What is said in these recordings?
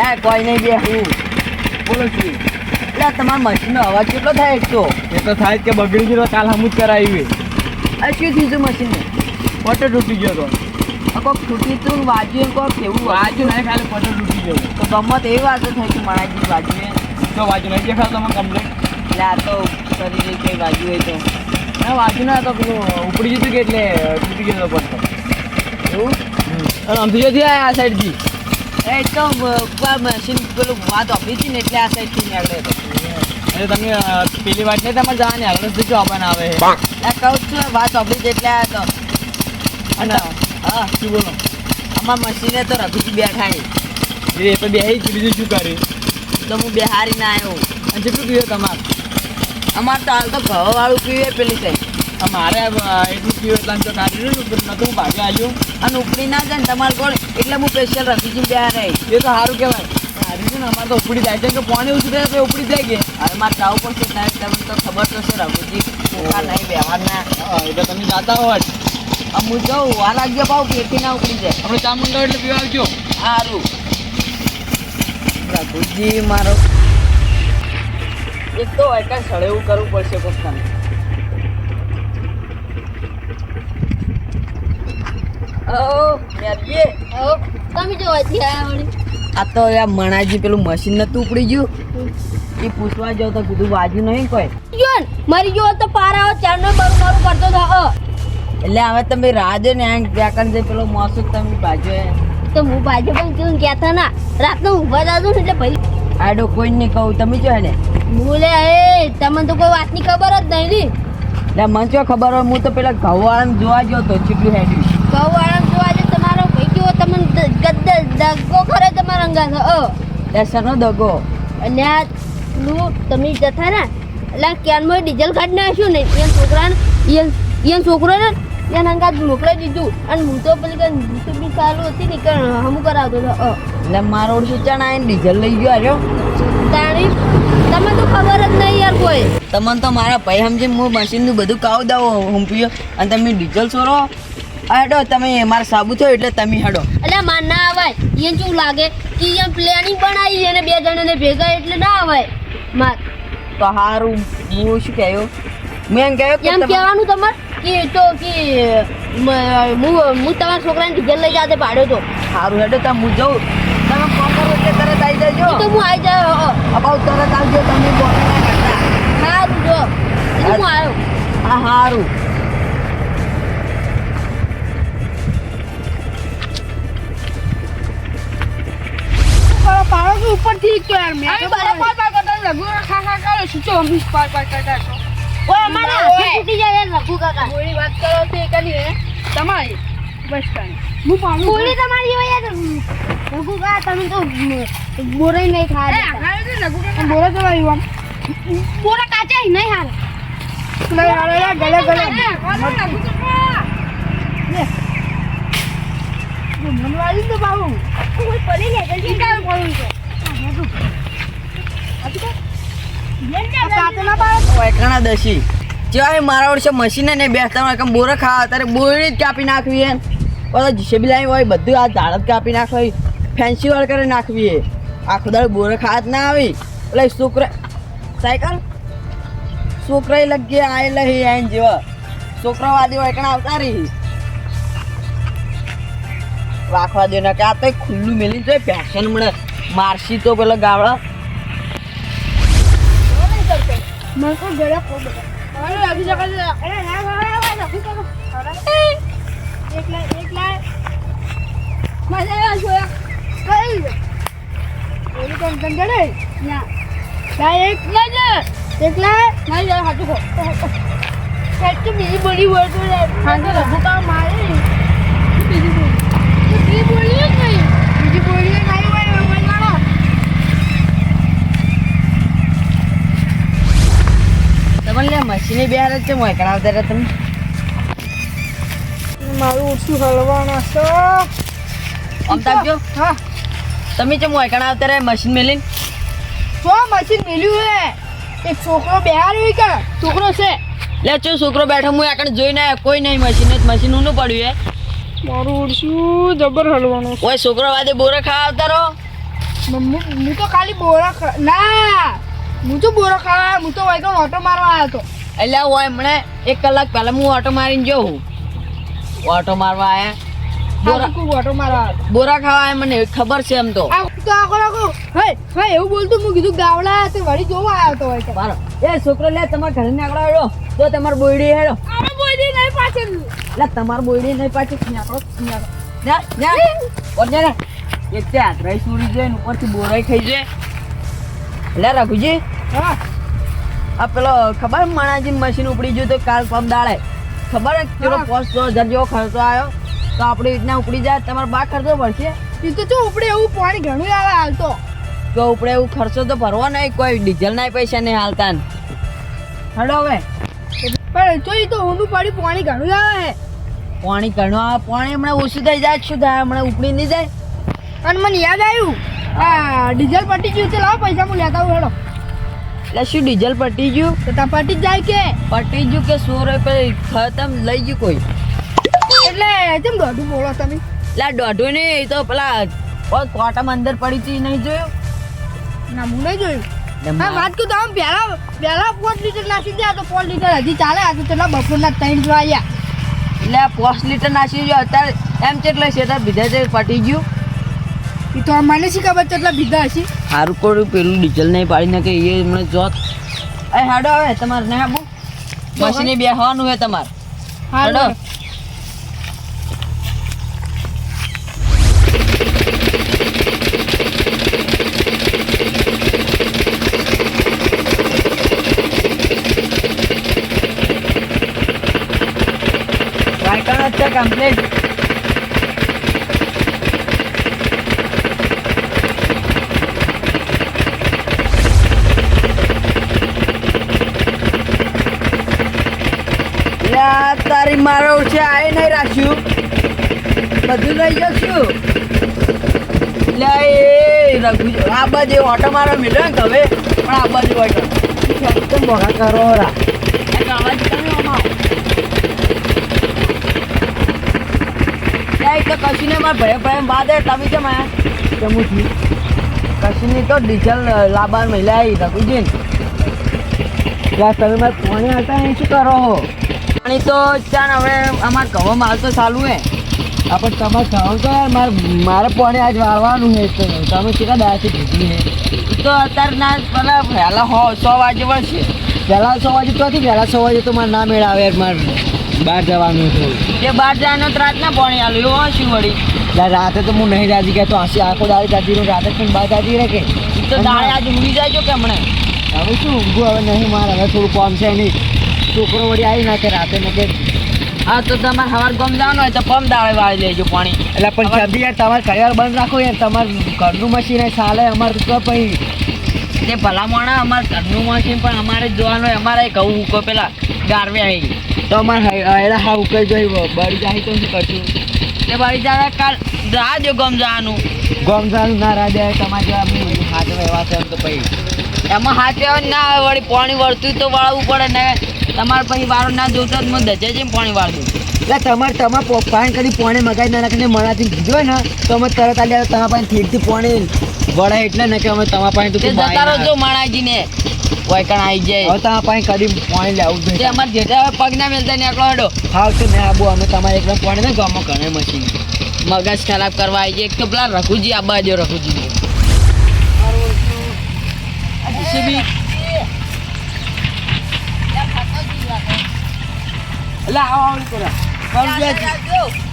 યાર કોઈ નહીં બે હું બોલો છું એટલે તમારા મશીનનો અવાજ કેટલો થાય એક તો? એ તો થાય કે બગડી ગયો કાલ હમું જ કરાવી આ શું થયું મશીનને પટર તૂટી ગયો તો. કોક તૂટી તું વાજ્યું ને કોક કેવું વાજ્યું નહીં ખાલી પટર તૂટી ગયો. તો ગમત એવી વાત થઈ કે મણાજી વાજ્યું તો વાજુ નહીં દેખાતો તમે કમ્પ્લેટ? એટલે આ તો શરીર કઈ વાજ્યું હોય તો. ના વાજ્યું ના તો પેલું ઉપડી જતું કે એટલે તૂટી ગયો તો પટ્ટો એવું? અને આમથી જતી આ આ સાઈડથી એ તો મશીન પેલું વાત આપી હતી ને એટલે આ સાઈડથી નીકળ્યો હતો એટલે તમે પેલી વાત નહીં તમારે જવાની આગળ તો જોવાના આવે આ કહું જ છું વાત આપી એટલે આ તો. અને હા. શું બોલો? અમારા મશીને તો રઘુજી બેઠા. એ તો બે બીજું શું કર્યું? તો હું બિહારીને આવ્યો અને જેટલું પીવે તમારે? અમારે તો હાલ તો ઘઉં પીવે પેલી સાઈડ અમારે અ, એટલું પીવે એટલે તો કાઢી નતું ભાગે આવ્યો અને ઉપડી ના જાય ને તમારે કોણ એટલે હું સ્પેશિયલ રઘુજી બિહાર. આવી એ તો સારું કહેવાય. સારું છે ને અમારે તો ઉપડી જાય છે. કે પાણી ઓછું થાય તો ઉપડી જાય કે? હવે મારે જવું પડશે તમને તો ખબર તો છે રઘુજી. ઓછા નહીં વ્યવહારના ના. એટલે તમે જાતા હો જ હું જાઉં વાર લાગ્યો પાઉં પેટી ના ઉપડી જાય. આપણે ચામુંડો એટલે પીવા આવજો. સારું. રઘુજી મારો. એક તો એક સળે એવું કરવું પડશે પોતાને ઓ મેરીએ હો, તમે જો. આ તો યાર મણાજી પેલું મશીન નતું ઉપડી ગયું. એ પૂછવા જાવ તો કીધું બાજુ નહીં કોઈ. મરી ગયો તો પારા ચારનો બરું મારું કરતો હતો એટલે હવે તમે રાજો ને આ વ્યાકરણ જે પેલો મોસુક તમે બાજુ તો હું બાજુ પણ કેવું હતા ના. રાતનો ઊભા ને એટલે ભાઈ આડો કોઈ નહીં કહું તમે જો ને બોલે એ તમને તો કોઈ વાતની ખબર જ નહીં ની. મને જો ખબર હોય હું તો પેલા ઘઉંવાળાને જોવા ગયો તો ચીટલું હેડ્યું. કહું જોવા જો આજે તમારો ભાઈ કેવો તમને દ- ગદ્દે દગો ખરે તમારા અંગા અ દર્શનનો દગો. અને આ નું તમે જતા ને એટલે ક્યારમાં ડીઝલ કાઢી નાખ્યું ને એ છોકરાને એ એ છોકરો ને એને અંગાત મોકલાઈ દીધું. અને હું તો પેલી કઈ YouTube બી ચાલુ હતી ને કે હમું કરાવતો હતો અ એટલે મારો સૂચન આવીને ડીઝલ લઈ ગયો આજો તાણી તમે તો ખબર જ નહીં યાર કોઈ. તમને તો મારા ભાઈ સમજી હું મશીનનું બધું કાવ દઉં હુંપ્યો અને તમે ડીઝલ છોરો હેડો તમે મારે સાબુ થયો એટલે તમે હેડો. એટલે માર ના અવાય એને શું લાગે કે અહીંયા પ્લેનિંગ બનાવી અને બે જણાને ભેગા એટલે ના અવાય માર. તો હારું હું શું કહ્યું મેં એમ કહ્યું એમ કહેવાનું તમારે કે તો કે હું હું તમારા છોકરાને ડીઝલ લઈ જાતે પાડ્યો તો. સારું હેડો તમે હું જઉં. તમે ફોન કરો એટલે તરત આવી જજો. તો હું આવી જાઉં અબાઉ તરત આવજો તમે બોલ ના કરતા. સારું જો. હું આવ્યો હા સારું પાડો ઉપરથી તો યાર મેં તો બરાબર. પાર પાર કરતા લઘુ ખા ખા કરે શું છો અમીશ પાર પાર કરતા છો ઓ અમારા હાથે તૂટી જાય યાર રઘુ કાકા. ગોળી વાત કરો તો એ કરી હે? તમારી. બસ કાંઈ. હું પાડું બોલી તમારી હોય યાર લઘુ કાકા તમે તો બોરે નહીં એ ખાવા આખા તો લઘુ કે બોરે તો આવી આમ. બોરા કાચા નહીં હાલ નહીં હાલ યાર ગલે ગલે લઘુ ખા લે મનવાળી તો બાબુ કોઈ પડી લે જલ્દી કાલ પડું છે. જેવા મારા વર્ષે મશીને ને બેસતા હોય કેમ બોરે ખાવા ત્યારે બોરી જ કાપી નાખવી એમ. બધા લાવી હોય, બધું આ ઝાડ જ કાપી નાખવી ફેન્સી વાળ કરી નાખવી આખો દાડો બોરે ખાવા જ ના આવી. એટલે છોકરા સાયકલ? છોકરા લગી આવેલા હી આઈને જેવા. છોકરા વાદી વૈકણા આવતા રહી. રાખવા દે ને કે આ તો ખુલ્લું મેલી જોઈએ ફેશન મળે મારસી તો પેલો ગાવડા. તો ગળે ખૂબ હવે લાગી શકે છે અરે ના ના ના એકલા એકલા મજા આવે છો કઈ? ઓલી કોણ ગંગડે ના. ના એકલા જ એકલા ના જરા હાટુ ખો ફેટ બીજી બોલી બોલતો રે હા લઘુ કામ મારે બીજી બોલી બીજી બોલી જ નહીં બીજી બોલી નહીં હોય મજાનો તમને લે મશીની બેહાર જ છે રહ્યા તમે. મારું ઓછું હલવાના છે. હા. તમે છે રહ્યા મશીન મેલીને. જો મશીન મેલ્યું હે. એક છોકરો બિહાર હોય કે? છોકરો છે. લે ચો છોકરો બેઠો હું આગળ જોઈ ના કોઈ નહીં મશીન જ મશીન ઊનું પડ્યું હે. મારું ઓળશું જબર હલવાનું ઓય છોકરો વાદે બોરે ખાવા આવતા રહો. મમ્મી હું તો ખાલી બોરા ના! હું તો બોરા ખાવા હું તો વાયકો ઓટો મારવા આવ્યો હતો. એટલે હું હમણે એક કલાક પહેલા હું ઓટો મારીને જોઉં ઓટો મારવા આવ્યા ઓટો મારવા બોરા ખાવા મને ખબર છે એમ તો. તો આખો આખો હે હે એવું બોલતું હું કીધું ગાવડા તે વળી જોવા આવ્યો હતો વાયકો મારો. એ છોકરો લે તમારા ઘરે ને આગળ હેડો. તો તમાર બોયડી હેડો. આને બોલી નહીં પાછળ એટલે તમારે બોયડી નહીં પાછી. ન્યાકળો ન્યાકળો ન્યા ન્યા ઓર ન્યા ન્યા. એક તે સુરી જાય ઉપરથી બોરાઈ ખાઈ જાય. એટલે રઘુજી. હા. આ પેલો ખબર માણાજી મશીન ઉપડી ગયું તો કાલ પમ દાડે. ખબર પેલો. પોસ્ટ હજાર જેવો ખર્ચો આવ્યો. તો આપણી રીતના ઉપડી જાય તમારે બા ખર્ચો પડશે? એ તો જો ઉપડે એવું પાણી ઘણું આવે હાલ તો. ઉપડે એવું ખર્ચો તો ભરવો નહીં કોઈ ડીઝલ ના પૈસા નહીં હાલતા. ને હડો હવે. પણ જો એ તો ઊંધું પાડી પાણી ઘણું આવે હે. પાણી ઘણું આવે પાણી હમણાં ઓછું થઈ જાય શું થાય? હમણાં ઉપડી નહીં જાય. અને મને યાદ આવ્યું આ ડીઝલ પટી ગયું છે લાવો પૈસા હું લેતા આવું હેડો. એટલે શું ડીઝલ પટી ગયું? તો ત્યાં પટી જ જાય કે? પટી ગયું કે સો રૂપિયા ખતમ લઈ ગયું કોઈ? એટલે કેમ દોઢું બોલો તમે? એટલે દોઢું એ તો પેલા કોટામાં અંદર પડી હતી નહીં જોયું? ના હું નહીં જોયું. હા વાત તમે પહેલા પહેલા પાંચ લીટર નાખી દે તો પાંચ લીટર હજી ચાલે આ તો બપોરના ત્રણ જો આવ્યા એટલે પોસ્ટ લીટર નાસી ગયો અત્યારે એમ કેટલા છે અત્યારે બીજા પટી ગયું? એ તો મને શી ખબર કેટલા બીધા હશે? સારું કોરું પેલું ડીઝલ નહીં પાડી નાખે એ મને જોત. એ હાડો હવે તમારે ને આબુ મશીને બેસવાનું હે તમારે. હાડો. કમ્પ્લીટ મારો છે આ નહીં રાખ્યું. બધું લઈ જશું. લે એ રઘુ આ બાજુ ઓટો મારો મિલ્યો ને હવે પણ આ બાજુ ઓટો. એકદમ મોઘા કરો રા? અવાજ તમે તો કશીને માર ભય ભય બાદ તમે છે આયા? જમું છું કશીની તો ડીઝલ લાબાર મહિલા આવી રઘુજી ત્યાં તમે મારે પાણી આવતા અહીં શું કરો છો પાણી તો ચાલ હવે અમાર કવો માલ તો ચાલુ હે. આપણે તમારે ઘઉં તો યાર મારે મારે પાણી આજ વાળવાનું છે તો તમે કેટલા દાસી ભીગી હે? તો અત્યારે ના પેલા વહેલા હો સો વાગે વળશે. વહેલા સો વાગે તો હતી વહેલા સો વાગે તો મારે ના મેળ આવે મારે બહાર જવાનું છે એ બહાર જવાનો તો રાતના પાણી આલું એવું હશું વળી? રાતે તો હું નહીં રાજી ગયા તો હસી આખો દાળ જાતી રહું રાતે પણ બહાર જાતી રહે કે? તો દાડે આજ ઊંઘી જાય કે હમણાં? હવે શું ઊંઘું હવે નહીં મારે હવે થોડું કોમ છે નહીં. છોકરો વળી આવી નાખે રાતે ને હા તો તમારે સવાર ગમ જવાનું હોય તો પમ દાળે વાળી લેજો પાણી. એટલે પણ જલ્દી યાર તમારે કરિયાર બંધ રાખો યાર તમારું ઘરનું મશીન ચાલે અમારે તો પછી તે ભલા માણા અમારે ઘરનું મશીન પણ અમારે જ જોવાનું હોય અમારે કહું ઉકો પેલા ગારવે આવી તો અમારે એડા હા ઉકેલ જોઈ બળી જાય તો શું કરશું? તે બળી જાય કાલ રાહ જો ગમ જવાનું. ગમ જવાનું ના રાહ જાય તમારે હાથ રહેવા છે એમ તો પછી એમાં હાથ આવે ના આવે વળી પાણી વળતું તો વાળવું પડે ને તમારે પછી વારો ના જોતો હું દજે જઈને પાણી વાળતું. એટલે તમારે તમારે પાણી કરી પાણી મગાવી ના નાખીને મણાથી હોય ને તો અમે તરત આવે તમારા પાસે ઠીકથી પાણી વળાય એટલે ને કે અમે તમારા પાસે તો જતા જો માણાજીને વૈકણ આવી જાય. હવે તમારા પાસે કદી પાણી લેવું જોઈએ અમારે જેટા પગ ના મેલતા નીકળો હડો. હાવ તો મેં આબુ અમે તમારે એકદમ પાણી ને ગામમાં ઘણે મશીન. મગજ ખરાબ કરવા આવી જાય. એક તો પેલા રઘુજી આ બાજુ રઘુજી જીસીબી એટલે આવો આવું કરો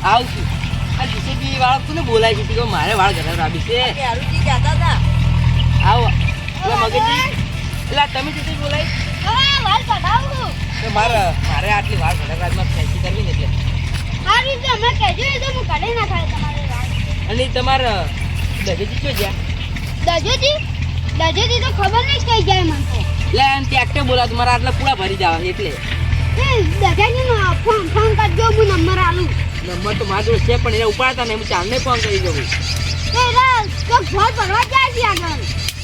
આવશું આ જીસીબી વાળો કોને બોલાય છે? કે મારે વાળ ઘરે રાબી છે. આવો. એટલે મગજજી એટલે તમે જીસીબી બોલાય તો મારે મારે આટલી વાળ ઘરે રાજમાં ફેન્સી કરવી ને એટલે. તો ના અને તમારે દહેજી જો જ્યાં દજોજી? દજોજી તો ખબર નહીં કઈ જાય મને તો. એટલે એમ ટ્રેક્ટર બોલા મારા આટલા પૂરા ભરી જવા એટલે. એ દજાજી નો ફોન ફોન કરજો હું નંબર આલું નંબર તો મારો છે પણ એને ઉપાડતા નહીં હું ચાલને ફોન કરી દઉં. એ રાત તો ઘર ભરવા જાય છે આગળ.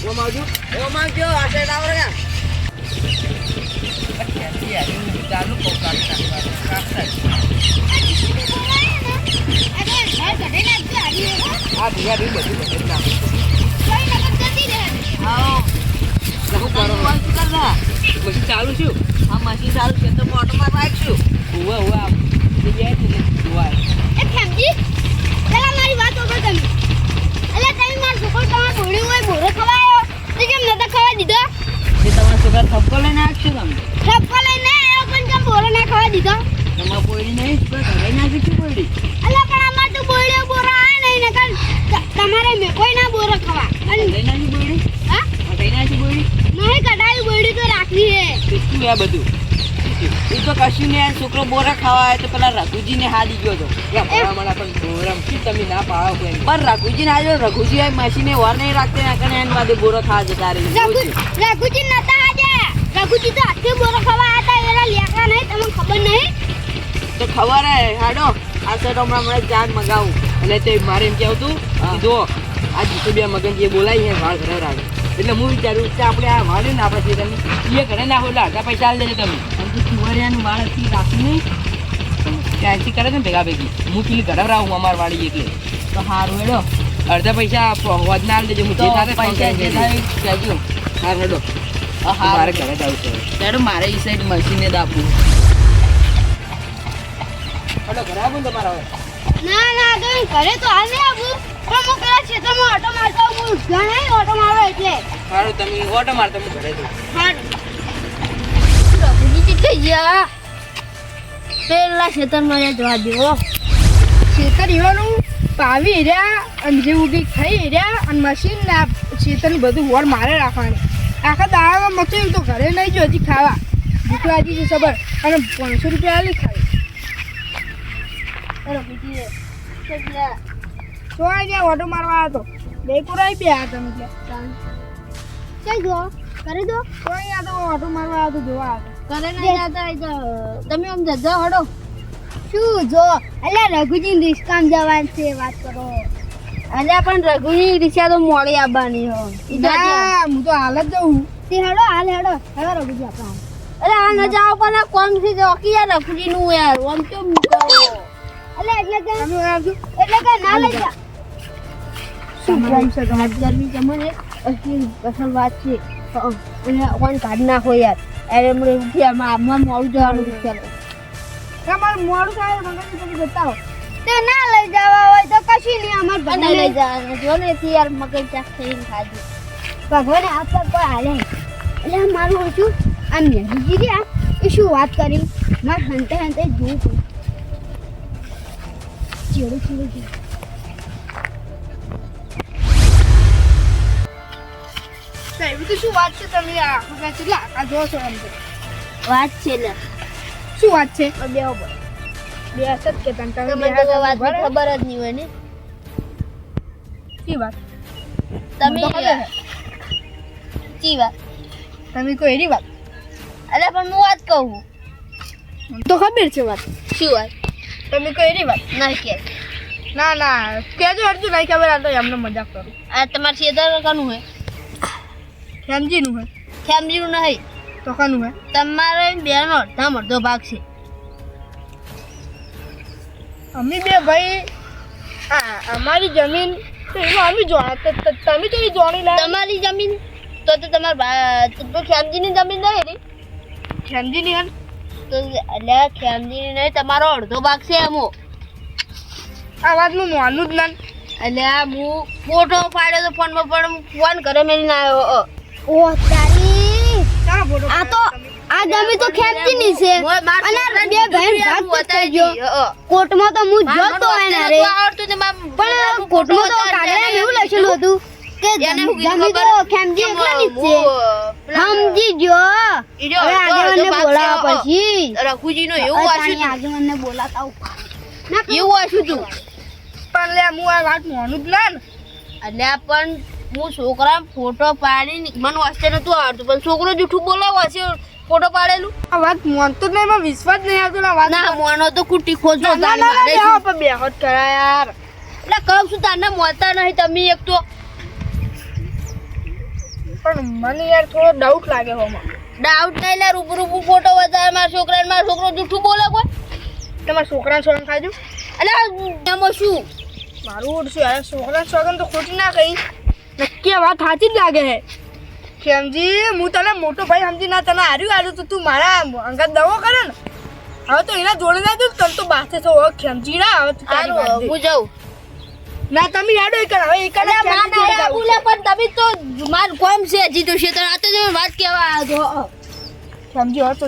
ઓ માજુ ઓ માજુ આ ડાવર આવ્યું? ચાલુ. કાપતા આ ભૂયા ભી બધું બધું નાખું. પછી ચાલુ છું હા મશીન ચાલુ છે તો મારવા આવીશું ઉવા ઉવા જગ્યાએ જ ને ઉવા એ તમારા છોકરા થપકો લઈને આવશું તમે તમારા પોયડી નહીં પણ ઘરે નાખીશું પોયડી તમારે મેં કોઈ ના બોરો ખવા અને ઘરે નાખી પોયડી હા ઘરે નાખી પોયડી નહીં કઢાઈ બોડી તો રાખવી. હે તે શું આ બધું એ કોઈ ના નહીં આ છોકરો બોરા ખાવા તો પેલા રઘુજીને હાદી ગયો હતો તમે ના પાડો કોઈ પણ રઘુજીને હાજો રઘુજી આ મશીને વાર નહીં રાખતે ના કરીને એના વાદે બોરો ખાવા જતા રહી. રઘુજી નતા રઘુજી તો હાથે બોરો ખાવા હતા એના લેકડા નહીં તમને ખબર નહીં? તો ખબર હે હાડો. આ સેટ હમણાં હમણાં ચાર મગાવું. એટલે તે મારે એમ કેવું હતું જો આ જીતો બે મગન જે બોલાય છે વાળ ઘરે રાખે. એટલે હું વિચારું કે આપણે આ વાળ ને આપણે ખેતરની એ ઘરે નાખો એટલે અડધા પૈસા આવી દેજો તમે. અને તું ચુવરિયાનું વાળથી રાખી નહીં ત્યાંથી કરે ને ભેગા ભેગી. હું પેલી ઘરે રાહું અમાર વાળી એટલે. તો સારું હેડો. અડધા પૈસા વધના ના દેજો હું જે સાથે પૈસા જે કહેજો. હા હેડો. મારે ઘરે જવું છે. હેડો મારે એ સાઈડ મશીને દાપવું હેડો ઘરે આવું તમારા હવે. ના ના ઘરે તો હાલ આવું. હું પેલા ક્ષેત્રમાં ઓટો મારતો હું ઘણા ઓટો મારો એટલે. સારું તમે ઓટો મારતો હું ઘરે જઉં હારું. રઘુજી ચીઠી ગયા. પેલા ખેતરમાં જવા દેવો ખેતર ઈવાનું પાવી રહ્યા અને જે ઉગી ખાઈ રહ્યા અને મશીન ના ખેતરનું બધું વોર મારે રાખવાની. આખા દાડામાં મચું તો ઘરે નહીં જો હજી ખાવા. ભૂખ લાગી છે સબર. અને પાંચસો રૂપિયા આલી ખાવી તો ગયા ઓટો મારવા આવ્યો હતો બે બે હતા તમે એટલે કરે દો તો અહીંયા તો ઓટો મારવા આવ્યો જોવા આવ્યો. કરે નહીં જતા તમે આમ જજો હડો. શું જો એટલે રઘુજી રિસ્કામ જવાનું છે વાત કરો. અલ્યા પણ રઘુની રિક્ષા તો મોડી આવવાની હો. ના હું તો હાલ જ જઉં. તે હેડો હાલ હેડો. હેડો રઘુજી આપણા અરે આ ન જાઓ પણ કોમથી જોકી યાર રઘુજી નું યાર ઓમ કેમ એટલે એટલે કે એટલે કે ના લઈ જા. શું કોમ છે તમારી? ગરમી તમને અસલી અસલ વાત છે. અને કાઢ નાખો યાર. અરે મને ઉઠી આમાં આમાં મોડું જવાનું છે ચાલો. તમારે મોડું થાય તમે હો તે ના લઈ જવા હોય તો કશું નહીં અમાર અને લઈ જવાનું. જો ને યાર મગજ ચાક થઈને ભગવાને આપવા કોઈ હાલે. એટલે મારું શું આ બીજી ગયા એ શું વાત કરી? મારે હંતે હંતે જોવું પડ્યું ચેડું ચેડું. ચેડું તો એવી તો શું વાત છે તમે આ આખું કેટલા આખા જો છો એમ વાત છે ને શું વાત છે? બે બે હશે કે તને. તમે બે તો વાત ખબર જ નહીં હોય ને. શી વાત? તમે. ચી વાત? તમે કોઈ એની વાત? અરે પણ હું વાત કહું. તો ખબર છે વાત. શું વાત? તમે કોઈ એની વાત? ના કે. ના ના. કેજો અડધું નહીં ખબર આ તો એમને મજાક કરું. આ તમારે ખેતર કનું હે ખેમજીનું હે ખેમજીનું નહીં. તો કનું હે તમારે બેનો અડધા અડધો ભાગ છે. અમે બે ભાઈ હા અમારી જમીન અમે જોવા તમે તો જોણી લે તમારી જમીન તો તો તમારા ખેમજીની જમીન નહીં રે ખેમજીની હે તો એટલે ખેમજીની નહીં તમારો અડધો ભાગ છે એમો. આ વાતનું માનું જ ના. એટલે હું ફોટો પાડ્યો તો ફોનમાં પણ ફોન કરે મેં ના આવ્યો ઓ તારી. આ તો આ જમીન તો ખેંચીની છે. અને બે ભાઈ ભાગ તો થઈ કોર્ટમાં તો હું જોતો એના રે. પણ કોર્ટમાં તો કાગળિયામાં એવું લખેલું હતું કે એને શું કીધું જમીન તો ખબર? ખેમજી એકલાની છે. સમજી ગયો હવે આગેવાનને બોલાવા પછી. રઘુજી એવું હવે આગેવાનને બોલાતા આવું. ના તું. એવું વાંચ્યું તું? પણ લે હું આ વાત માનું જ ના. ને પણ હું છોકરા ફોટો પાડીને મને વાંચતા નતું આવડતું પણ છોકરો જૂઠું બોલે છે ફોટો પાડેલું. આ વાત માનતો જ નહીં વિશ્વાસ નહીં આવતો ના વાત ના મોનો તો કુટી ખોજો ના પણ જ યાર. એટલે કહું છું તારને મોતા નહીં તમે એક તો. પણ મને યાર થોડો ડાઉટ લાગે હોમાં ડાઉટ નહીં લે રૂપ ફોટો બતાવે મારા છોકરાને મારો છોકરો જૂઠું બોલે કોઈ? તમારા છોકરાને સોગન ખાજો એટલે એમાં શું? મારું ઓળશું યાર છોકરાને સોગન તો ખોટી ના કહી નક્કી વાત સાચી જ લાગે છે. ખેમજી હું તને મોટો ભાઈ સમજી ના તને હાર્યું હાર્યું તો તું મારા અંગત દવો કરે ને? હવે તો એના જોડે ના દઉં તને તો બાથે છો હવે ખેમજી ના હવે તું. હું જાઉં. ના તમે યાડો એક હવે એક ના બોલે પણ તમે તો માર કોમ છે હજી તો શેતર આ તો જો વાત કેવા આવ્યો છો. ખેમજી હવે તો